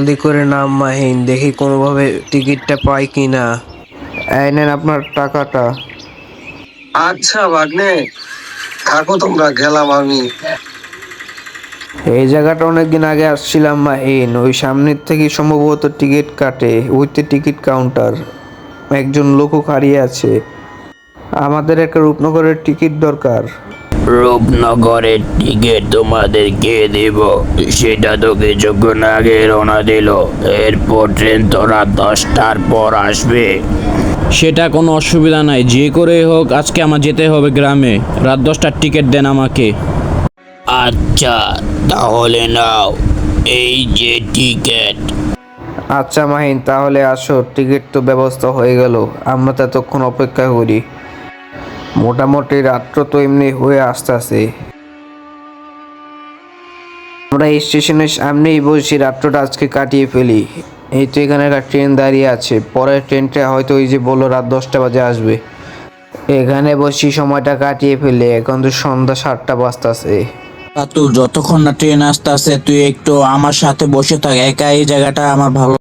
জলদি করে নাম মাহিন দেখি কোনোভাবে টিকিটটা পাই কি না এই নেন আপনার টাকাটা। আচ্ছা ভাগ্নে। থাকো তোমরা গেলাম আমি। এই জায়গাটা অনেকদিন আগে আসছিলাম মাহিন ওই সামনের থেকে সম্ভবত টিকিট কাটে ওইতে টিকিট কাউন্টার। একজন লোকও হারিয়ে আছে। আমাদের একটা রূপনগরের টিকিট দরকার। রূপনগরের টিকিট তোমাদেরকে দেব। সেটা তো কিছুক্ষণ আগে রওনা দিল। এরপর ট্রেন তো রাত দশটার পর আসবে। সেটা কোনো অসুবিধা নাই যে করে হোক আজকে আমার যেতে হবে গ্রামে। রাত দশটার টিকিট দেন আমাকে। আচ্ছা তাহলে নাও। এই যে টিকিট। আচ্ছা মাহিন তাহলে আসো। টিকিট তো ব্যবস্থা হয়ে গেল। আমরা তো এতক্ষণ অপেক্ষা করি। মোটামুটি রাত্র তো এমনি হয়ে আসতেছে আমরা স্টেশনের সামনেই বসি রাত্রটা আজকে কাটিয়ে ফেলি। এই তো এখানে একটা ট্রেন দাঁড়িয়ে আছে। পরের ট্রেনটা হয়তো ওই যে বলল রাত দশটা বাজে আসবে। এখানে বসি সময়টা কাটিয়ে ফেলে, এখন তো সন্ধ্যা সাতটা বাজতেছে। রাতুল যতক্ষণ না ট্রেন আসতে আসে তুই একটু আমার সাথে বসে থাক, একা এই জায়গাটা আমার ভালো